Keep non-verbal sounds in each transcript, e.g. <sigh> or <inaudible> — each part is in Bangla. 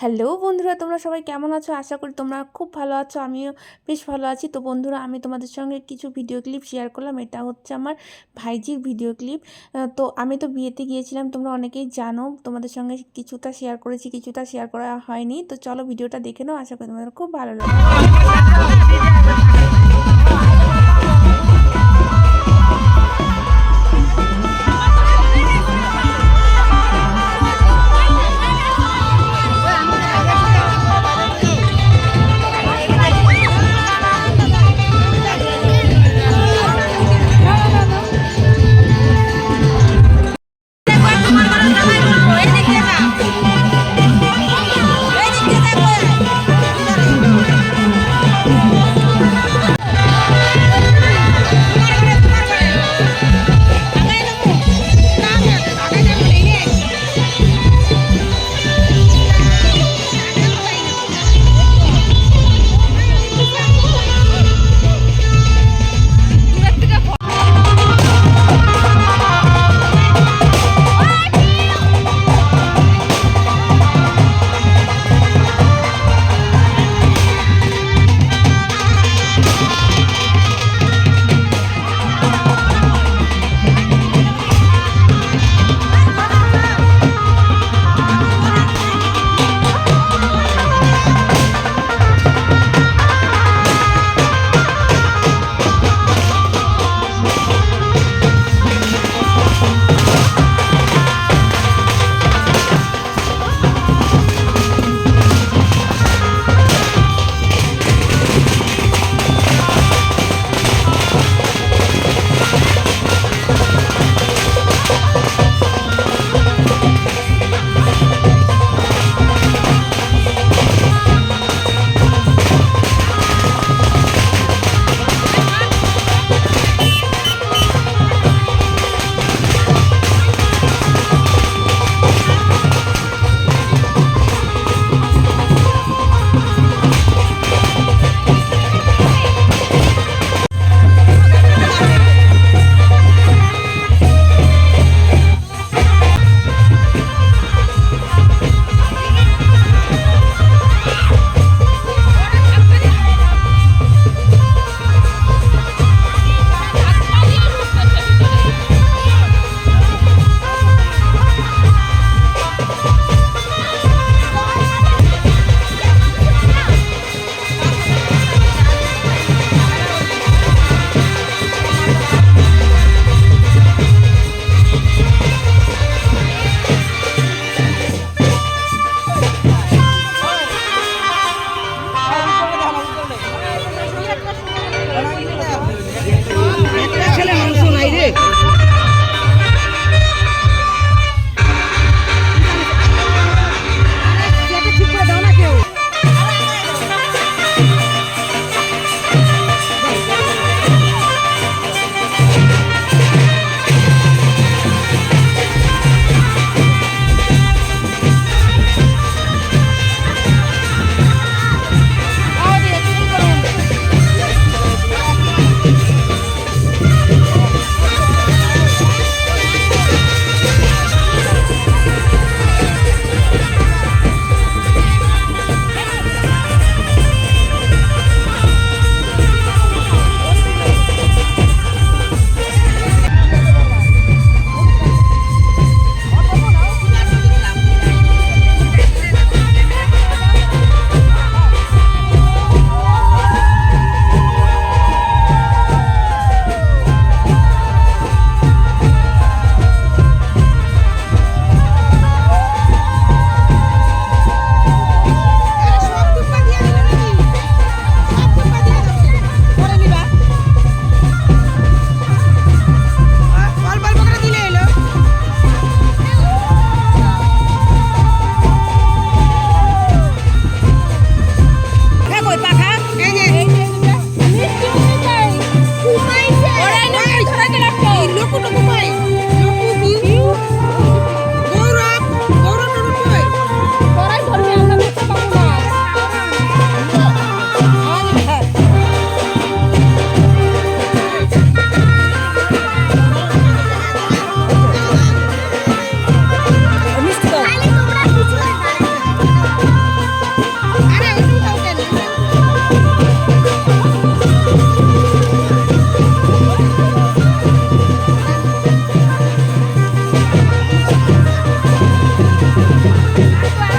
হ্যালো বন্ধুরা, তোমরা সবাই কেমন আছো? আশা করি তোমরা খুব ভালো আছো, আমিও বেশ ভালো আছি। তো বন্ধুরা, আমি তোমাদের সঙ্গে কিছু ভিডিও ক্লিপ শেয়ার করলাম। এটা হচ্ছে আমার ভাইজির ভিডিও ক্লিপ তো আমি তো বিয়েতে গিয়েছিলাম, তোমরা অনেকেই জানো, তোমাদের সঙ্গে কিছুটা শেয়ার করেছি, কিছুটা শেয়ার করা হয়নি। তো চলো ভিডিওটা দেখে নাও, আশা করি তোমাদের খুব ভালো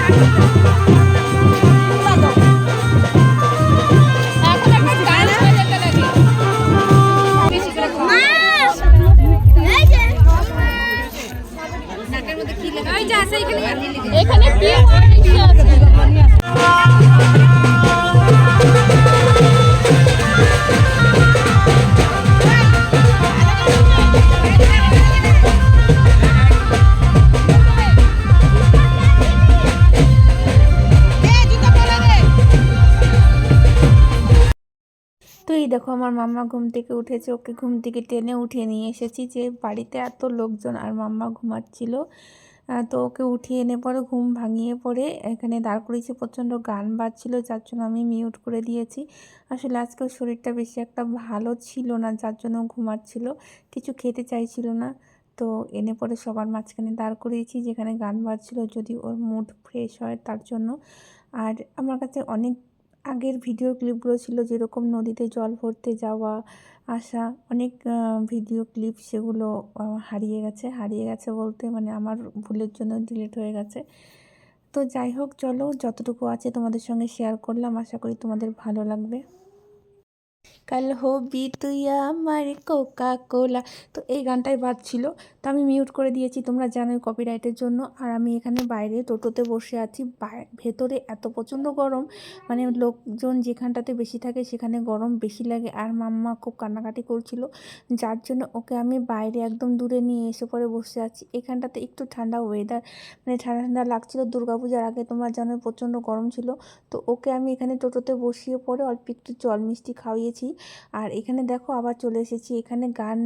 Thank you. দেখো আমার মাম্মা ঘুম থেকে উঠেছে, ওকে ঘুম থেকে টেনে উঠিয়ে নিয়ে এসেছি যে বাড়িতে এত লোকজন আর মাম্মা ঘুমাচ্ছিল। তো ওকে উঠিয়ে এনে পরে ঘুম ভাঙিয়ে পরে এখানে দাঁড় করিয়েছি, প্রচণ্ড গান বাজছিল, যার জন্য আমি মিউট করে দিয়েছি। আসলে আজকে ওর শরীরটা বেশি একটা ভালো ছিল না, যার জন্য ঘুমাচ্ছিল, কিছু খেতে চাইছিল না। তো এনে পরে সবার মাঝখানে দাঁড় করিয়েছি যেখানে গান বাজছিল, যদি ওর মুড ফ্রেশ হয় তার জন্য। আর আমার কাছে অনেক আগের ভিডিও ক্লিপগুলো ছিল যেরকম নদীতে জল ভরতে যাওয়া, আসা, অনেক ভিডিও ক্লিপ সেগুলো হারিয়ে গেছে। হারিয়ে গেছে বলতে মানে আমার ভুলের জন্য ডিলিট হয়ে গেছে। তো যাই হোক, চলো, যতটুকু আছে তোমাদের সঙ্গে শেয়ার করলাম। আশা করি তোমাদের ভালো লাগবে। কাল হবি, তুই আমার কোকা কোলা তো এই গানটাই বাজছিল তো আমি মিউট করে দিয়েছি, তোমরা জানোই কপিরাইটের জন্য। আর আমি এখানে বাইরে টোটোতে বসে আছি। ভেতরে এত প্রচণ্ড গরম। মানে লোকজন যেখানটাতে বেশি থাকে, সেখানে গরম বেশি লাগে। আর মাম্মা খুব কান্নাকাটি করছিল। যার জন্য ওকে আমি বাইরে একদম দূরে নিয়ে এসে পরে বসে আছি। এখানটাতে একটু ঠান্ডা ওয়েদার মানে ঠান্ডা ঠান্ডা লাগছিল। দুর্গাপূজার আগে তোমরা জানো প্রচণ্ড গরম ছিল। তো ওকে আমি এখানে টোটোতে বসিয়ে পরে অল্প একটু জল মিষ্টি খাওয়িয়েছি। আর এখানে দেখো আবার চলে এসেছি এখানে গান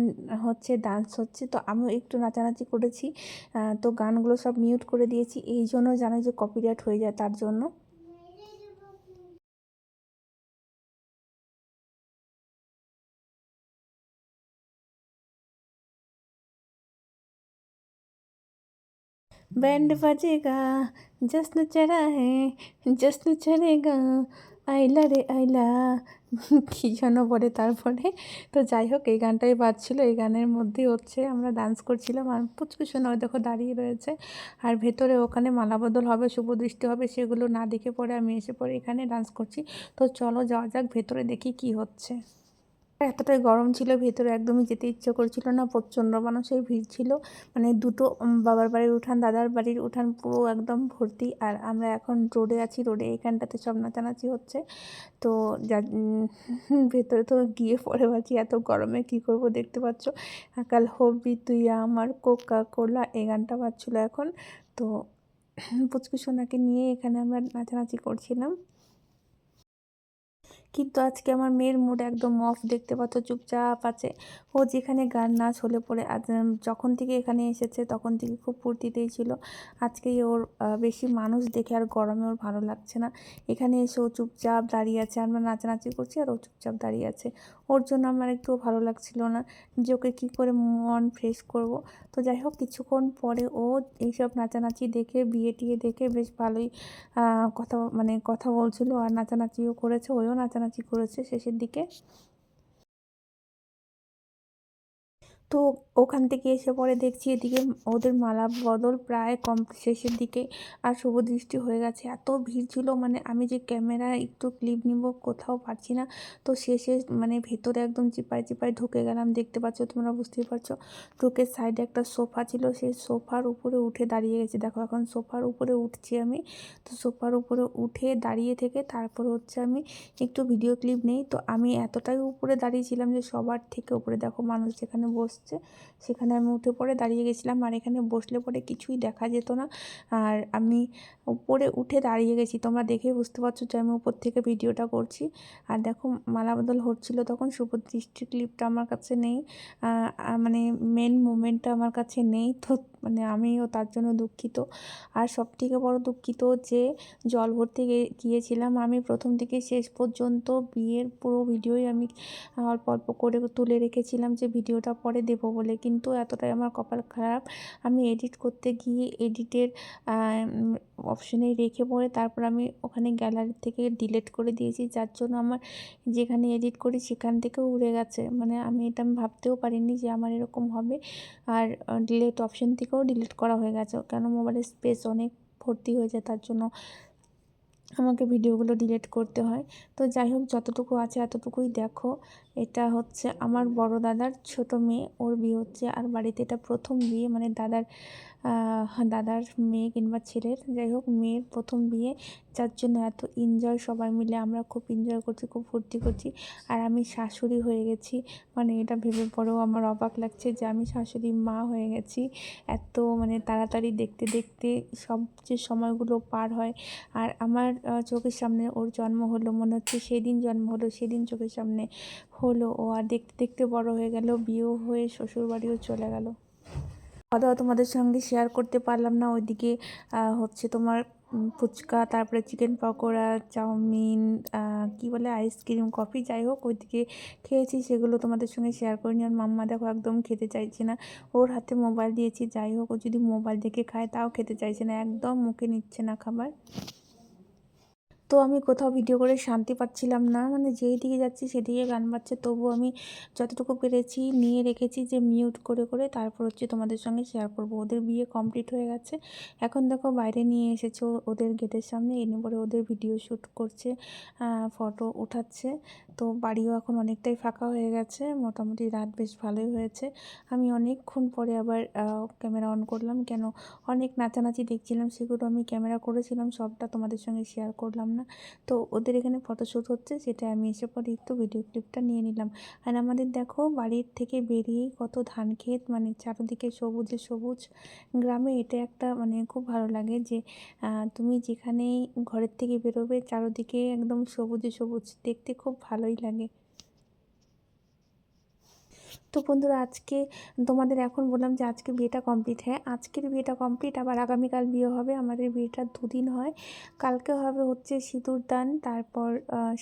হচ্ছে ডান্স হচ্ছে তো আমিও একটু নাচানাচি করেছি আহ, তো গানগুলো সব মিউট করে দিয়েছি এই জন্য জানো যে কপিরাইট হয়ে যায় তার জন্য बैंड बजेगा जश्न चढ़ा है जश्न चढ़ेगा আইলা রে আইলা <laughs> কী যেন বলে তারপরে। তো যাই হোক, এই গানটাই বাজছিল। এই গানের মধ্যেই হচ্ছে আমরা ডান্স করছিলাম আর পুচকু শোনা দেখো দাঁড়িয়ে রয়েছে। আর ভেতরে ওখানে মালাবদল হবে, শুভ দৃষ্টি হবে, সেগুলো না দেখে পরে আমি এসে পরে এখানে ডান্স করছি। তো চলো যাওয়া যাক, ভেতরে দেখি কি হচ্ছে। এতটাই গরম ছিল, ভেতরে একদমই যেতে ইচ্ছে করছিল না, প্রচণ্ড মানুষের ভিড় ছিল। মানে দুটো বাবার বাড়ির উঠান, দাদার বাড়ির উঠান পুরো একদম ভর্তি। আর আমরা এখন রোডে আছি, রোডে এখানটাতে সব নাচানাচি হচ্ছে। তো যা ভেতরে তো গিয়ে পরে পাচ্ছি এত গরমে কী করব দেখতে পাচ্ছ? কাল হবি তুই আমার কোকা কোলা এই গানটা বাজছিল এখন। তো, পুচকু সোনাকে নিয়ে এখানে আমরা নাচানাচি করছিলাম। কিন্তু আজকে আমার মেয়ের মুড একদম অফ দেখতে পাচ্ছ, চুপচাপ আছে। ও যেখানে গান নাচ হলে পরে যখন থেকে এখানে এসেছে তখন থেকে খুব ফুর্তিতেই ছিল। আজকে ওর বেশি মানুষ দেখে আর গরমে ওর ভালো লাগছে না। এখানে এসে ও চুপচাপ দাঁড়িয়ে আছে, আমরা নাচানাচি করছি আর ও চুপচাপ দাঁড়িয়ে আছে। ওর জন্য আমার একটু ভালো লাগছিল না যে ওকে কী করে মন ফ্রেশ করব। তো যাই হোক, কিছুক্ষণ পরে ও এইসব নাচানাচি দেখে, বিয়ে টিয়ে দেখে বেশ ভালোই কথা মানে কথা বলছিল আর নাচানাচিও করেছে, ওইও নাচানাচি করেছে শেষের দিকে। তো ওখান থেকে এসে পরে দেখছি এদিকে ওদের মালা বদল প্রায় কম শেষের দিকে আর শুভ দৃষ্টি হয়ে গেছে। এত ভিড় ছিল মানে আমি যে ক্যামেরা একটু ক্লিপ নিব কোথাও পারছি না। তো শেষে মানে ভেতরে একদম চিপায় চিপায় ঢুকে গেলাম, দেখতে পাচ্ছ তোমরা বুঝতেই পারছ। ঢুকে সাইডে একটা সোফা ছিল, সেই সোফার উপরে উঠে দাঁড়িয়ে গেছি। দেখো এখন সোফার উপরে উঠছি আমি। তো সোফার উপরে উঠে দাঁড়িয়ে থেকে তারপর হচ্ছে আমি একটু ভিডিও ক্লিপ নেই। তো আমি এতটাই উপরে দাঁড়িয়েছিলাম যে সবার থেকে উপরে। দেখো মানুষ যেখানে বসছে সেখানে আমি উঠে পড়ে দাঁড়িয়ে গেছিলাম আর এখানে বসলে পরে কিছুই দেখা যেত না। আর আমি উপরে উঠে দাঁড়িয়ে গেছি। তোমরা দেখেই বুঝতে পারছ যে আমি উপর থেকে ভিডিওটা করছি। আর দেখো মালা বদল হচ্ছিল তখন। শুভ দৃষ্টি ক্লিপটা আমার কাছে নেই। মানে মেন মুমেন্টটা আমার কাছে নেই। তো মানে আমিও তার জন্য দুঃখিত। আর সব থেকে বড় দুঃখিত যে, জল ভর্তি গিয়েছিলাম আমি প্রথম থেকে শেষ পর্যন্ত বিয়ের পুরো ভিডিওই আমি অল্প অল্প করে তুলে রেখেছিলাম যে, ভিডিওটা পরে দেবো বলে। কিন্তু এতটাই আমার কপাল খারাপ। আমি এডিট করতে গিয়ে এডিটের অপশনে রেখে পরে তারপর আমি ওখানে গ্যালারি থেকে ডিলেট করে দিয়েছি। যার জন্য আমার যেখানে এডিট করি সেখান থেকেও উড়ে গেছে। মানে আমি এটা আমি ভাবতেও পারিনি যে আমার এরকম হবে। আর ডিলেট অপশন থেকেও ডিলেট করা হয়ে গেছে। কেন মোবাইলের স্পেস অনেক ভর্তি হয়ে যায় তার জন্য আমাকে ভিডিওগুলো ডিলিট করতে হয়। তো যাই হোক, যতটুকু আছে এতটুকুই দেখো। এটা হচ্ছে আমার বড় দাদার ছোট মেয়ে। ওর বিয়ে হচ্ছে আর বাড়িতে এটা প্রথম বিয়ে। মানে দাদার দাদার মেয়ে কিংবা ছেলের। যাই হোক, মেয়ের প্রথম বিয়ে, যার জন্য এত এনজয় সবাই মিলে আমরা খুব এনজয় করছি, খুব ফুর্তি করছি। আর আমি শাশুড়ি হয়ে গেছি। মানে এটা ভেবে পরেও আমার অবাক লাগছে যে আমি শাশুড়ি মা হয়ে গেছি। এত মানে তাড়াতাড়ি দেখতে দেখতে সব যে সময়গুলো পার হয়। আর আমার চোখের সামনে ওর জন্ম হলো, মনে হচ্ছে সেদিন জন্ম হলো, সেদিন চোখের সামনে হলো। ও আর দেখতে দেখতে বড় হয়ে গেল, বিয়েও হয়ে শ্বশুরবাড়িও চলে গেল। খাওয়া দাওয়া তোমাদের সঙ্গে শেয়ার করতে পারলাম না। ওইদিকে হচ্ছে তোমার ফুচকা, তারপরে চিকেন পকোড়া, চাউমিন কি বলে আইসক্রিম কফি যাই হোক, ওইদিকে খেয়েছি, সেগুলো তোমাদের সঙ্গে শেয়ার করিনি। আর মাম্মা দেখো একদম খেতে চাইছে না। ওর হাতে মোবাইল দিয়েছি, যাই হোক, ও যদি মোবাইল দেখে খায়, তাও খেতে চাইছে না, একদম মুখে নিচ্ছে না খাবার। তো আমি কোথাও ভিডিও করে শান্তি পাচ্ছিলাম না। মানে যেই দিকে যাচ্ছি সেদিকে গান বাজছে। তবু আমি যতটুকু পেরেছি নিয়ে রেখেছি যে মিউট করে করে তারপর হচ্ছে তোমাদের সঙ্গে শেয়ার করব। ওদের বিয়ে কমপ্লিট হয়ে গেছে। এখন দেখো বাইরে নিয়ে এসেছে ওদের গেটের সামনে। এনে পরে ওদের ভিডিও শ্যুট করছে ফটো উঠাচ্ছে। তো বাড়িও এখন অনেকটাই ফাঁকা হয়ে গেছে। মোটামুটি রাত বেশ ভালোই হয়েছে। আমি অনেকক্ষণ পরে আবার ক্যামেরা অন করলাম। কেন? অনেক নাচানাচি দেখছিলাম, সেগুলো আমি ক্যামেরা করেছিলাম। সবটা তোমাদের সঙ্গে শেয়ার করলাম না। তো ওদের এখানে ফটোশ্যুট হচ্ছে সেটা আমি এসে পরে একটু ভিডিও ক্লিপটা নিয়ে নিলাম। আর আমাদের দেখো বাড়ির থেকে বেরিয়েই কত ধান ক্ষেত মানে চারিদিকে সবুজে সবুজ গ্রামে, এটা একটা মানে খুব ভালো লাগে যে তুমি যেখানেই ঘরের থেকে বেরোবে, চারোদিকে একদম সবুজে সবুজ, দেখতে খুব ভালোই লাগে। তো বন্ধুরা আজকে তোমাদের এখন বললাম যে আজকে বিয়েটা কমপ্লিট হ্যাঁ আজকের বিয়েটা কমপ্লিট আবার আগামীকাল বিয়ে হবে, আমাদের বিয়েটা দুদিন হয়। কালকে হবে হচ্ছে সিঁদুর দান, তারপর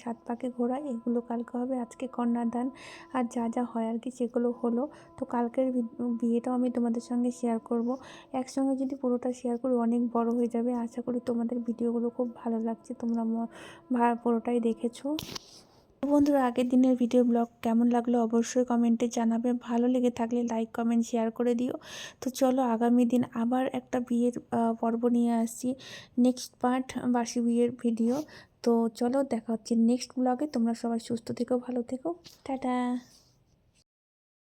সাত পাকে ঘোরা এগুলো কালকে হবে, আজকে কন্যাদান আর যা যা হয় আর কি সেগুলো হলো। তো কালকের বিয়েটাও আমি তোমাদের সঙ্গে শেয়ার করব। একসঙ্গে যদি পুরোটা শেয়ার করি, অনেক বড় হয়ে যাবে। আশা করি তোমাদের ভিডিওগুলো খুব ভালো লাগছে, তোমরা পুরোটাই দেখেছ। বন্ধুরা, আগের দিনের ভিডিও ব্লগ কেমন লাগল অবশ্যই কমেন্টে জানাবে। ভালো লেগে থাকলে লাইক কমেন্ট শেয়ার করে দিও। তো চলো আগামী দিন আবার একটা বিয়ের পর্ব নিয়ে আসছি। নেক্সট পার্ট বার্ষিক বিয়ের ভিডিও তো চলো দেখা হচ্ছে নেক্সট ব্লগে তোমরা সবাই সুস্থ থেকো, ভালো থেকো। টাটা।